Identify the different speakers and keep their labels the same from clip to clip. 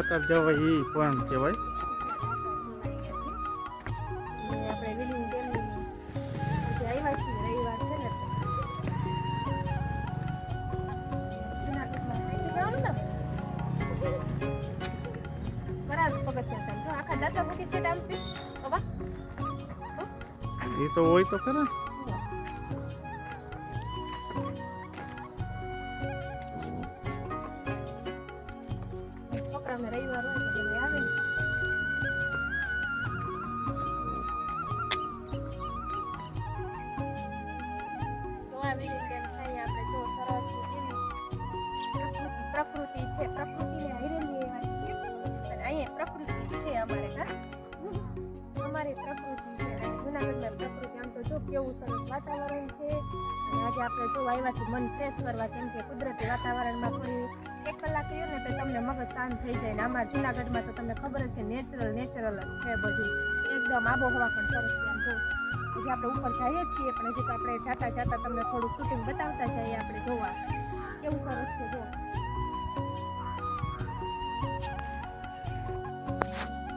Speaker 1: દાતા જવાય એ પણ કહેવાય. એ તો હોય તો ખરા.
Speaker 2: પ્રકૃતિ છે. પ્રકૃતિને હરેલી એવા છીએ. અને અહીંયા પ્રકૃતિ છે અમારે, હા? અમારી પ્રકૃતિ છે. જૂનાગઢમાં પ્રકૃતિ, આમ તો જો કેવું સરસ વાતાવરણ છે. અને આજે આપણે જો આવ્યા છીએ મન ફ્રેશ કરવા, કેમ કે કુદરતી વાતાવરણમાં કોઈ એક કલાક રહ્યો ને તો તમને મગજ શાંત થઈ જાય. ને અમારા જૂનાગઢમાં તો તમને ખબર જ છે નેચરલ નેચરલ જ છે બધું. એકદમ આબોહવા પણ સરસ છે. આમ જો હજી આપણે ઉપર જઈએ છીએ, પણ હજી તો આપણે જાતા જાતા તમને થોડું શૂટિંગ બતાવતા જઈએ આપણે જોવા. કેવું સરસ છે, જો.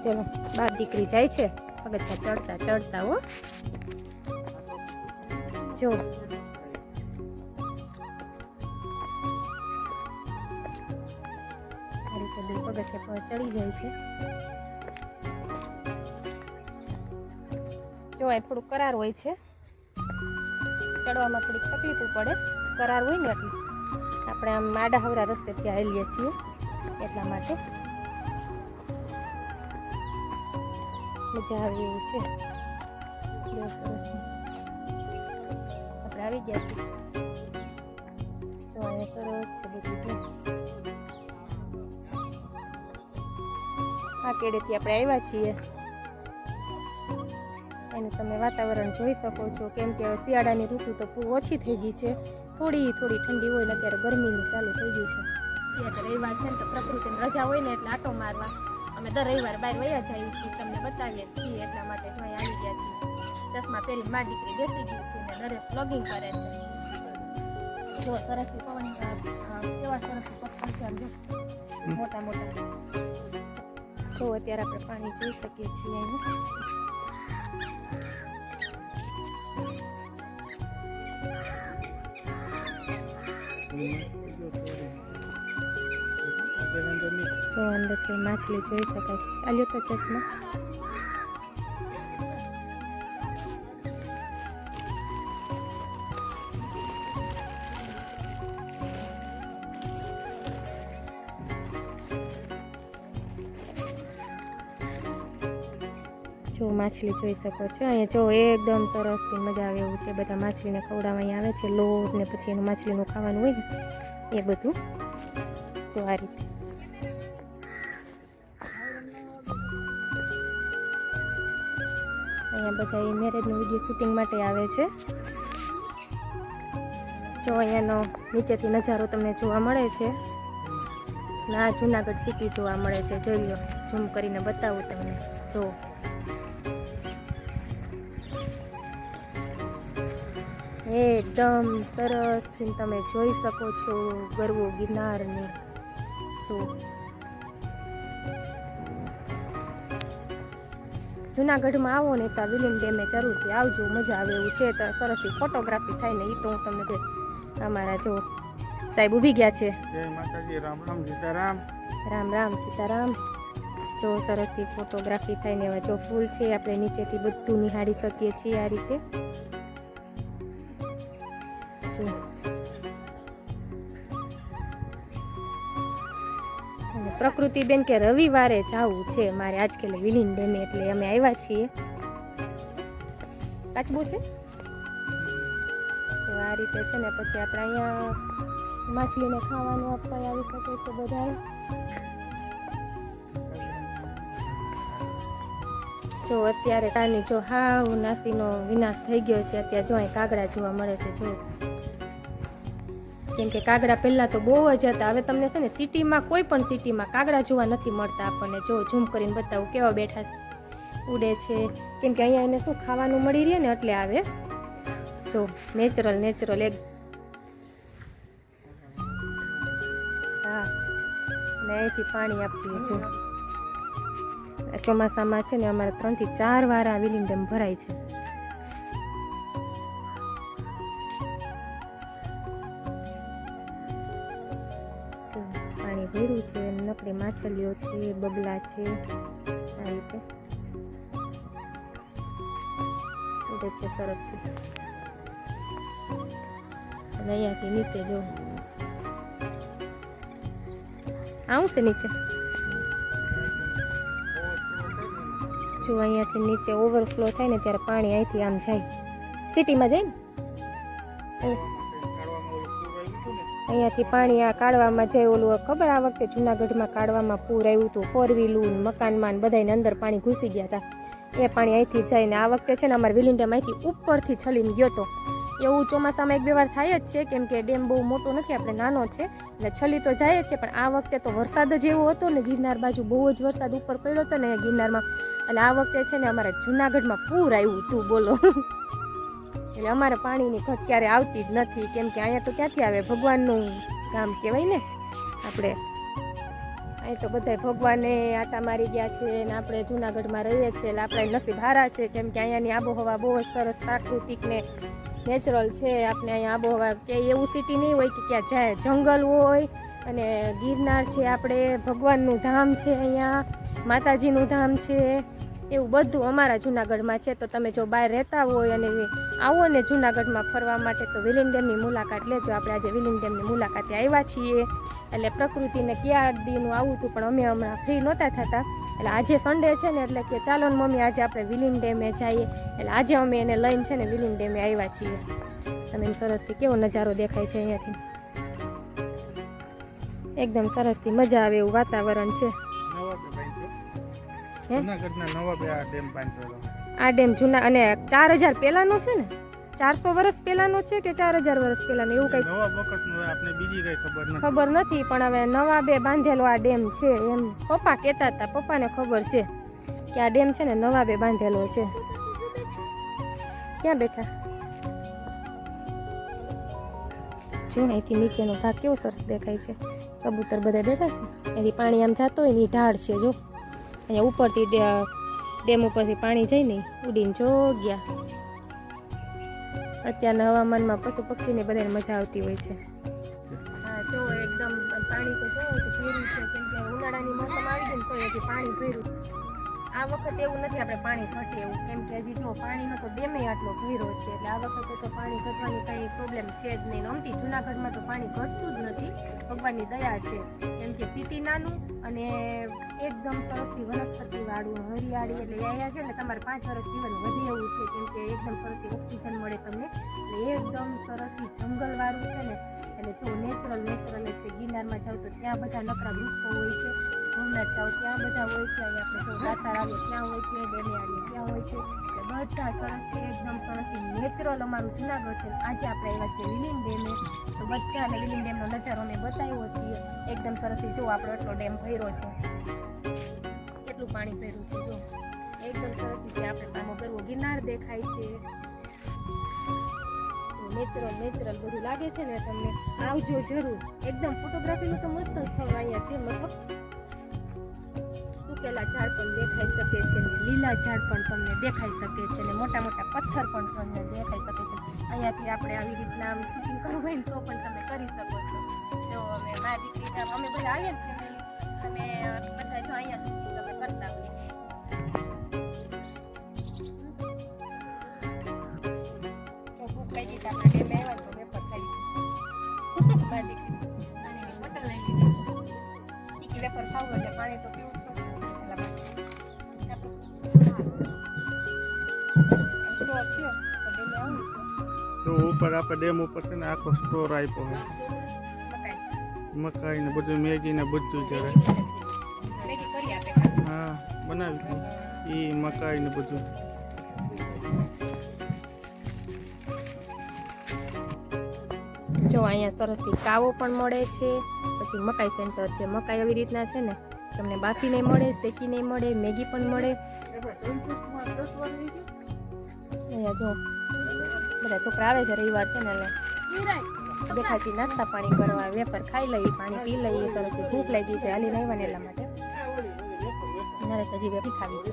Speaker 2: ચલો, બાર દીકરી જાય છે. પગથિયા ચડતા ચડતા હો. જો. પગથિયા પર ચડી જાય છે. જો થોડું કરાર હોય છે. ચડવામાં થોડીક તકલીફ પડે. કરાર હોય ને એટલે આપણે આમ આડા હવરા રસ્તે ત્યાં હાલીએ છીએ એટલા માટે. મજા આવી એવું છે. આપણે આવી ગયા છીએ. જો, અહીંયા સરસ છે બધું છે આ કેડેથી આપણે આવ્યા છીએ. એનું તમે વાતાવરણ જોઈ શકો છો. કેમ કે હવે શિયાળાની ઋતુ તો ઓછી થઈ ગઈ છે. થોડી થોડી ઠંડી હોય ને અત્યારે ગરમીની ચાલુ થઈ ગઈ છે. અત્યારે એવા છે ને તો પ્રકૃતિની રજા હોય ને એટલે આટો મારવા. અમે દર રવિવાર બહાર વયા જઈએ છીએ તમને બતાવીએ છીએ એટલા માટે જો અહીં આવી ગયા છીએ. ચશ્મા પહેરી મા દીકરી બેસી ગઈ છે ને દરેક બ્લોગિંગ કરે છે. જો સરસથી પવન કેવા સરસથી પક્ષી છે આમ જો. મોટા મોટા તો અત્યારે આપણે પાણી જોઈ શકીએ છીએ અહીં જો અંદરથી માછલી જોઈ શકાય છે. આલ્યો તો ચશ્મા. જો માછલી જોઈ શકો છો. અહીંયા જો એકદમ સરસથી મજા આવે એવું છે. બધા માછલીને ખવડાવવા અહીંયા આવે છે. લોટ ને પછી એનું માછલીનું ખાવાનું હોય ને, એ બધું. જો આ રીતે. અહીંયા બધા એ મેરેજનું વીડિયો શૂટિંગ માટે આવે છે. જો અહીંયાનો નીચેથી નજારો તમને જોવા મળે છે. ના જુનાગઢ સિટી જોવા મળે છે. જોઈ લો ઝૂમ કરીને બતાવું તમને. જો. એકદમ સરસ તમે જોઈ શકો છો. ગરવો ગિરનારને. જો. જુનાગઢમાં આવો ને તો વિલિંગ ડેમે જરૂરથી આવજો મજા આવે એવું છે. તો સરસથી ફોટોગ્રાફી થાય ને એ તો હું તમને કહે અમારા જો સાહેબ ઊભી ગયા છે.
Speaker 1: જય માતાજી રામ રામ સીતારામ.
Speaker 2: રામ રામ સીતારામ. જો સરસથી ફોટોગ્રાફી થાય ને એવા જો ફૂલ છે આપણે નીચેથી બધું નિહાળી શકીએ છીએ આ રીતે. જો. પ્રકૃતિ બેન કે રવિવારે જવું છે મારે આજકાલ વિલીન ડેમે એટલે અમે આવ્યા છીએ. કાચબું છે? જો આ રીતે છે ને પછી આપણે અહીંયા માછલીને ખાવાનું આપવા આવી શકે છે બધા જો અત્યારે કાની જો હાવ નાસીનો વિનાશ થઈ ગયો છે, અત્યારે જો અહીં કાગડા જોવા મળે છે, જો કેમ કે કાગડા પહેલાં તો બહુ જ હતા. હવે તમને છે ને સિટીમાં, કોઈ પણ સિટીમાં કાગડા જોવા નથી મળતા આપણને. જો ઝૂમ કરીને બતાવું કેવા બેઠા ઉડે છે. કેમ કે અહીંયા એને શું ખાવાનું મળી રહે ને એટલે આવે. જો, નેચરલ નેચરલ એક. હા ને અહીંથી પાણી આપીએ જો. ચોમાસામાં છે ને અમારે ત્રણથી ચાર વાર આ વિલિંગડેમ ભરાય છે. પાણી છે, નકરી માછલીઓ છે, બબલા છે, આ રીતે. ઉડે છે સરસથી અને અહીંયાથી નીચે જો. આવું છે નીચે. જો અહીંયાથી નીચે ઓવરફ્લો થાય ને ત્યારે પાણી અહીંથી આમ જાય. સિટીમાં જાય ને? અહીંયાથી પાણી આ કાઢવામાં જાય ઓલું ખબર આ વખતે જુનાગઢમાં કાઢવામાં પૂર આવ્યું હતું. ફોર વ્હીલું મકાનમાં બધાને અંદર પાણી ઘૂસી ગયા હતા. એ પાણી અહીંથી જાય ને આ વખતે છે ને અમારે વિલિંગ ડેમ અહીંથી ઉપરથી છલીને ગયો હતો એવું ચોમાસામાં એક બે વાર થાય જ છે, કેમ કે ડેમ બહુ મોટો નથી, આપણે નાનો છે. એટલે છલી તો જાય છે, પણ આ વખતે તો વરસાદ જ એવો હતો ને, ગિરનાર બાજુ બહુ જ વરસાદ ઉપર પડ્યો હતો ને ગિરનારમાં. એટલે આ વખતે છે ને અમારે જુનાગઢમાં પૂર આવ્યું હતું, બોલો. એટલે અમારે પાણીની ઘટ ક્યારે આવતી જ નથી. કેમ કે અહીંયા તો ક્યાંથી આવે? ભગવાનનું કામ કહેવાય ને? આપણે અહીં તો બધા ભગવાને આટા મારી ગયા છે ને આપણે જુનાગઢમાં રહીએ છીએ એટલે આપણે નસીબ હારા છે. કેમ કે અહીંયાની આબોહવા બહુ જ સરસ પ્રાકૃતિક ને નેચરલ છે. આપણે અહીંયા આબોહવા કે એવું સિટી નહીં હોય કે ક્યાં જાય. જંગલ હોય અને ગિરનાર છે આપણે. ભગવાનનું ધામ છે અહીંયા. માતાજીનું ધામ છે. એવું બધું અમારા જુનાગઢમાં છે, તો તમે જો બહાર રહેતા હોય અને આવો ને જુનાગઢમાં ફરવા માટે, તો વિલિંગ ડેમની મુલાકાત લેજો. આપણે આજે વિલિંગ ડેમની મુલાકાતે આવ્યા છીએ. એટલે પ્રકૃતિને ક્યાં દીનું આવું હતું, પણ અમે હમણાં ફ્રી નહોતા થતા. એટલે આજે સન્ડે છે ને, એટલે કે ચાલો ને મમ્મી, આજે આપણે વિલિંગ ડેમે જઈએ. એટલે આજે અમે એને લઈને છે ને વિલિંગ ડેમે આવ્યા છીએ. તમે સરસથી કેવો નજારો દેખાય છે અહીંયાથી. એકદમ સરસથી મજા આવે એવું વાતાવરણ છે?
Speaker 1: જુનાગઢના આ ડેમ બાંધેલો.
Speaker 2: આ ડેમ જૂના અને ચાર હજાર પહેલાંનો છે ને? ચારસો વર્ષ પહેલાંનો છે કે ચાર હજાર વર્ષ પહેલાંનો એવું કંઈક
Speaker 1: નવા વખતનું આપણે બીજી કઈ ખબર નથી.
Speaker 2: ખબર નથી પણ હવે નવા બે બાંધેલો આ ડેમ છે એમ પપ્પા કહેતા હતા. પપ્પાને ખબર છે કે આ ડેમ છે ને નવા બે બાંધેલો છે. ક્યાં બેઠા? જો અહીંથી નીચેનો ભાગ કેવો સરસ દેખાય છે. કબૂતર બધા બેઠા છે. એની પાણી આમ જતો હોય ને ઢાળ છે જો. અહીંયા ઉપરથી ડેમ ઉપરથી પાણી જઈને ઉડીને જો ગયા અત્યારના હવામાનમાં પશુ પક્ષીને બધાને મજા આવતી હોય છે. હા, જો એકદમ પાણી તો જો ઉનાળાની મોસમ આવી ગઈ તો પાણી ભર્યું. આ વખતે એવું નથી આપણે પાણી ઘટે એવું. કેમ કે હજી જો પાણીનો તો ડેમે આટલો ભર્યો છે, એટલે આ વખતે તો પાણી ઘટવાની કંઈ પ્રોબ્લેમ છે જ નહીં. અમથી જુનાગઢમાં તો પાણી ઘટતું જ નથી. ભગવાનની દયા છે. કેમ કે સિટી નાનું અને એકદમ સરસથી વનસ્પતિ વાળું હરિયાળી એટલે અહીંયા છે ને તમારે પાંચ વર્ષ જીવન વધે એવું છે. કેમ કે એકદમ સરસથી ઓક્સિજન મળે તમને. એકદમ સરસથી જંગલ વાળું છે ને એટલે જો નેચરલ નેચરલ છે. ગિરનારમાં જાઓ તો ત્યાં બધા નકરા વૃક્ષો હોય છે. ભવનાથ જાઓ ત્યાં બધા હોય છે. અહીંયા આપણે જો દાતાર આવીએ ત્યાં હોય છે ડેમે આવીએ ત્યાં હોય છે. એટલે બધા સરસથી એકદમ સરસથી નેચરલ અમારું જુનાગઢ છે. આજે આપણે આવ્યા છીએ વિલિંગ ડેમે. તો બધાને વિલિંગ ડેમનો નજારો અમે બતાવ્યો છીએ. એકદમ સરસથી જો આપણો એટલો ડેમ ભર્યો છે. કેટલું પાણી ભર્યું છે, જો. એકદમ સરસથી રીતે આપણે સામો કરવો. ગિરનાર દેખાય છે. નેચરલ નેચરલ બધું લાગે છે ને તમને આવજો જરૂર. એકદમ ફોટોગ્રાફીનું તો મસ્ત સ્થળ અહીંયા છે, મતલબ સુકેલા ઝાડ પણ દેખાઈ શકે છે ને લીલા ઝાડ પણ તમને દેખાઈ શકે છે ને મોટા મોટા પથ્થર પણ તમને દેખાઈ શકે છે. અહીંયાથી આપણે આવી રીતના આમ શૂટિંગ કરવું હોય ને તો પણ તમે કરી શકો છો. તો અમે મારી દીકરી અમે બધા આવીએ ને ફેમિલી અને બધા જો અહીંયા શૂટિંગ અમે કરતા હોઈએ. તો જ છે તો આવું
Speaker 1: ઉપર આપણે ડેમ ઉપર છે ને આખો સ્ટોર આપ્યો છે
Speaker 2: મકાઈ
Speaker 1: ને બધું મેગી ને બધું
Speaker 2: ખાલી.
Speaker 1: હા બનાવી એ મકાઈ ને બધું
Speaker 2: જો અહીંયા સરસથી કાવો પણ મળે છે પછી મકાઈ સેન્ટર છે મકાઈ એવી રીતના છે ને તમને બાફી નહીં મળે, શેકી નહીં મળે, મેગી પણ મળે. અહીંયા જો, બધા છોકરા આવે છે, રવિવાર છે ને એટલે દેખાતી નાસ્તા પાણી કરવા વેપર ખાઈ લઈએ, પાણી પી લઈએ, સરસ ભૂખ લાગી છે હાલી નહીં ને એટલા માટે. નરેશ હજી વેપી ખાવી છે.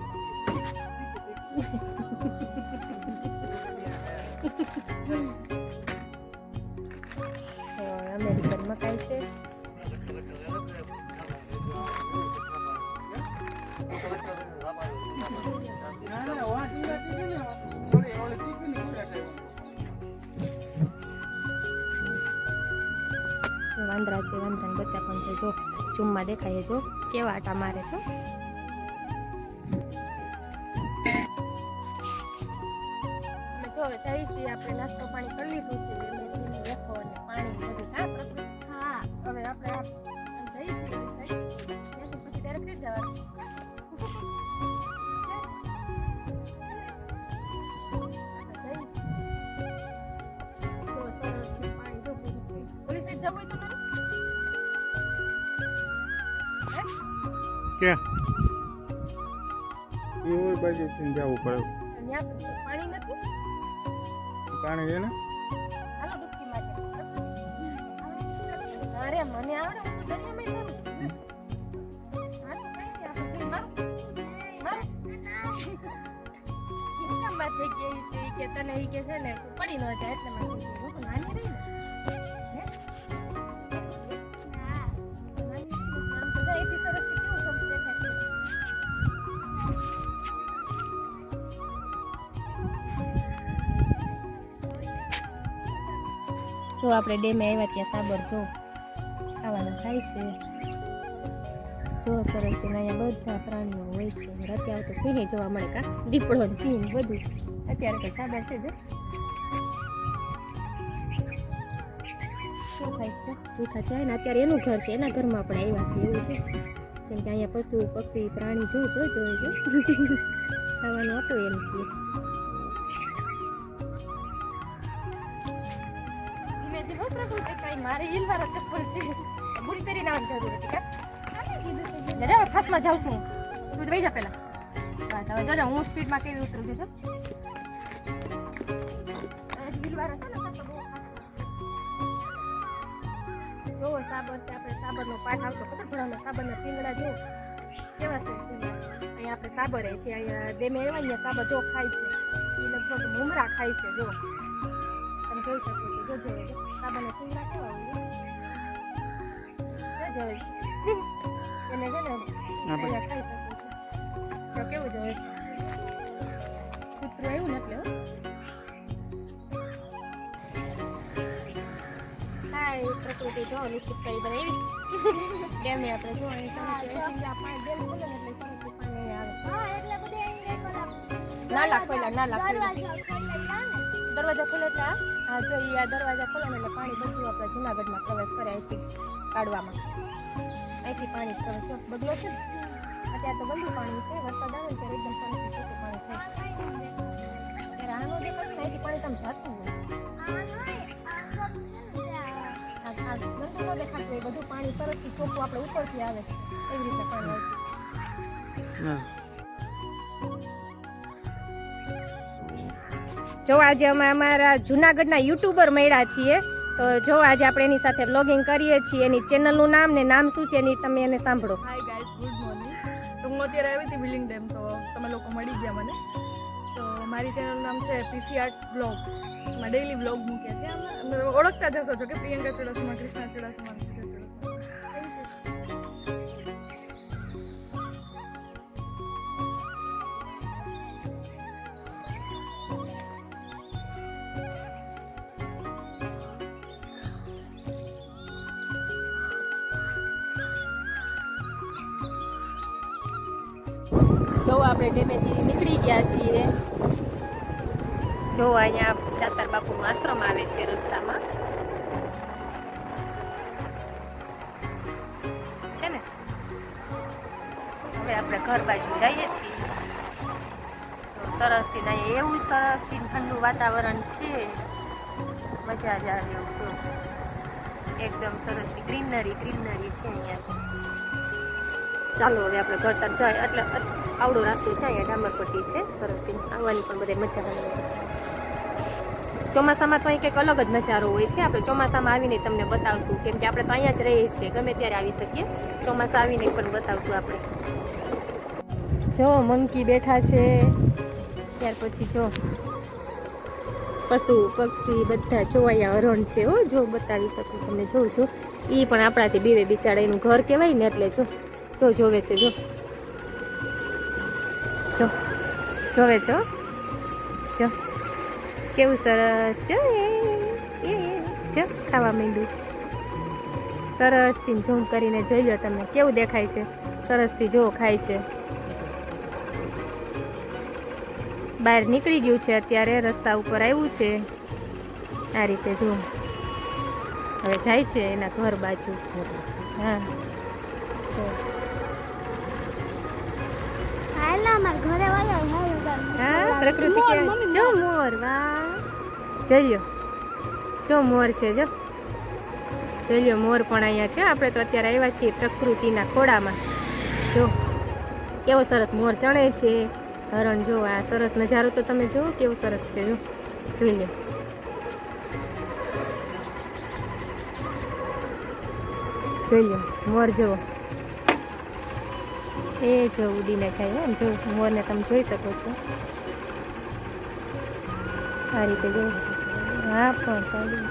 Speaker 2: જો ઝૂમમાં દેખાય જો, કેવા આટા મારે છો જો હવે જઈ આપણે નાસ્તો પાણી કરી લીધું છે.
Speaker 1: ક્યાં એ હોય બાજુથી જવું પડે.
Speaker 2: ત્યાં પાણી નથી?
Speaker 1: પાણી છે ને?
Speaker 2: અરે મને આવડે કે તને એ કે છે ને પડી ન જાય એટલે મેં કીધું હું તો નાની રહી ને. જો આપણે ડેમે આવ્યા ત્યાં સાબર જો ખાવાનું થાય છે. જો સરસ તેને અહીંયા બધા પ્રાણીઓ હોય છે. અત્યારે તો સિંહ જોવા મળે કા? દીપડો સિંહ બધું. અત્યારે તો સાબર છે જો. શું ખાય છે? અત્યારે એનું ઘર છે. એના ઘરમાં આપણે આવ્યા છીએ એવું છે. કેમ કે અહીંયા પશુ, પક્ષી, પ્રાણી જો જો જો જો. ખાવાનું હતું એમ કે. મારે હિલવાળા ચપ્પલ છે. બુરી જરૂર છે દાદા જાઉં છું તું વહી જા પહેલા. જોજો, હું સ્પીડમાં કેવી ઉતરું છું તો બહુ સાબર છે, આપણે સાબરનો પાઠ આવતો, ખબર? ભણાવનો સાબરના શીંગડા જો છે અહીંયા આપણે સાબર છે, અહીંયા ડેમે એવા, અહીંયા સાબર જો ખાય છે. એ લગભગ ભૂમરા ખાય છે, જો. તમે જોઈ શકો છો. જો જો સાબરના શીંગડા કેવા જો છો કેવું જોઈએ કૂતરું આવ્યું ને હો હાય. પ્રકૃતિ જો નિશ્ચિત કરી બનાવી ડેમ આપણે જો અહીં સરસ એથી આ પાણી ડેમ પહેલા દરવાજા ખોલે એટલે હા, જો એ આ દરવાજા ખોલે એટલે પાણી બધું આપણે જુનાગઢમાં પ્રવેશ કરે અહીંથી કાઢવામાં. અહીંથી પાણી પ્રવેશ જો બગલો છે અત્યારે તો બધું પાણી છે. વરસાદ આવે ત્યારે એકદમ પાણી ચોખ્ખું પાણી થાય. ત્યારે આનો દેખાય ને અહીંથી પાણી તમે જાતું હોય દેખાતું હોય બધું પાણી તરફથી ચોખ્ખું આપણે ઉપરથી આવે. એવી રીતે પાણી આવતું જો આજે અમે અમારા જુનાગઢના યુટ્યુબર મળ્યા છીએ, તો જો આજે આપણે એની સાથે બ્લોગિંગ કરીએ છીએ, એની ચેનલનું નામ ને નામ શું છે એની તમે એને સાંભળો.
Speaker 3: હાય ગાઈસ ગુડ મોર્નિંગ તો હું અત્યારે આવી હતી બિલ્ડિંગ ડેમ તો તમે લોકો મળી ગયા મને. તો મારી ચેનલનું નામ છે પીસી આર્ટ બ્લોગ એમાં ડેઈલી બ્લોગ મૂક્યા છે ઓળખતા જશો છો કે પ્રિયંકા ચુડાસમા કૃષ્ણા ચુડાસમા
Speaker 2: અહીંયા દાતાર બાપુનો આશ્રમ આવે છે રસ્તામાં. છે ને? હવે આપણે ઘર બાજુ જઈએ છીએ. ને અહીંયા એવું સરસથી ઠંડુ વાતાવરણ છે. મજા જ આવે એવું જો એકદમ સરસ ગ્રીનરી ગ્રીનરી છે અહીંયા. ચાલો હવે આપણે ઘર તરફ જાય એટલે આવડો રસ્તો છે અહીંયા ડામરપટ્ટી છે. સરસથી આવવાની પણ બધે મજા આવે. ચોમાસામાં તો અહીં કંઈક અલગ જ નજારો હોય છે. આપણે ચોમાસામાં આવીને તમને બતાવશું. કેમ કે આપણે તો અહીંયા જ રહીએ છીએ. ગમે ત્યારે આવી શકીએ. ચોમાસા આવીને પણ બતાવશું આપણે. જો, મંકી બેઠા છે. ત્યાર પછી જો, પશુ, પક્ષી બધા જોવાયા હરણ છે, હો. જો, બતાવી શકું તમને. જોઉં જો. એ પણ આપણાથી બીવે બિચારા. એનું ઘર કહેવાય ને એટલે જો જો, જોવે છે, જો. જો, જોવે છો જો. કેવું સરસ. જો એ જો ખાવા માંડ્યું. સરસથી ઝૂમ કરીને જોઈ લો તમે કેવું દેખાય છે. સરસથી જો ખાય છે. બહાર નીકળી ગયું છે અત્યારે રસ્તા ઉપર આવ્યું છે. આ રીતે જો હવે જાય છે એના ઘર બાજુ. હા. પ્રકૃતિ કે જો મોર વાહ. જોઈ લ્યો જો મોર છે, જો. જોઈ મોર પણ અહીંયા છે. આપણે તો અત્યારે આવ્યા છીએ પ્રકૃતિના ખોળામાં. જો, કેવો સરસ મોર ચણે છે. હરણ જો, આ સરસ નજારો તો તમે જુઓ કેવો સરસ છે, જો. જોઈ લ્યો. જોઈ લો મોર જુઓ એ જો ઉડીને જાય એમ. જો, મોરને તમે જોઈ શકો છો. આ રીતે જો. હા, પણ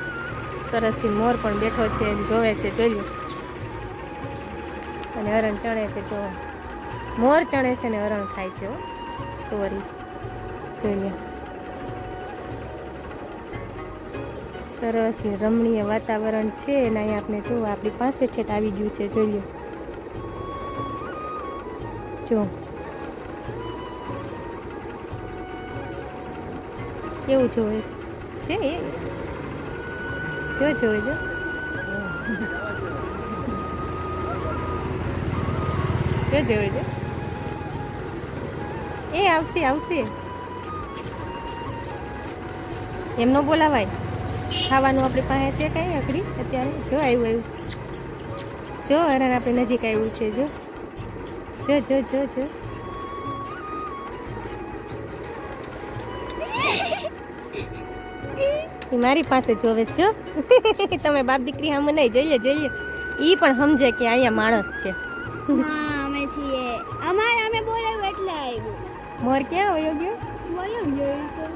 Speaker 2: સરસથી મોર પણ બેઠો છે જોવે છે, જોયું? અને હરણ ચણે છે, જો. મોર ચણે છે ને હરણ ખાય છે સોરી. જોઈએ. સરસ રમણીય વાતાવરણ છે અને અહીંયા આપણે જો, આપણી પાસે ઠેઠ આવી ગયું છે, જોઈએ. જો. કેવું જોવે? છે એ? જો જોઈ જો. જો જોવે જો. એ આવશે આવશે. એમનો બોલાવાય. ખાવાનું આપણી પાસે છે કઈ અકડી અત્યારે? જો, આવ્યું આવ્યું. જો, હરણ આપણે નજીક આવ્યું છે, જો. જો જો જો જો. મારી પાસે જોવે છો? તમે બાપ દીકરી હમ નહીં જોઈએ જોઈએ. એ પણ સમજે કે અહીંયા માણસ છે.
Speaker 4: હા અમે છીએ. અમારે અમે બોલાવ્યું એટલે આવ્યું.
Speaker 2: મોર ક્યાં વયો ગયો?
Speaker 4: વયો ગયો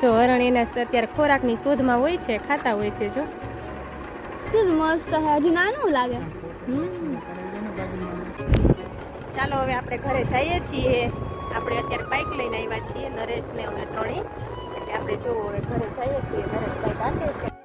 Speaker 2: જો હરણ એના અત્યારે ખોરાકની શોધમાં હોય છે ખાતા હોય છે જો.
Speaker 4: કેટલું મસ્ત હે? હજી નાનું લાગે.
Speaker 2: ચાલો હવે આપણે ઘરે જઈએ છીએ. આપણે અત્યારે બાઇક લઈને આવ્યા છીએ નરેશ ને અમે ત્રણેય. આપણે જો ઘરે જઈએ છીએ ઘરે કંઈ બાંધે છે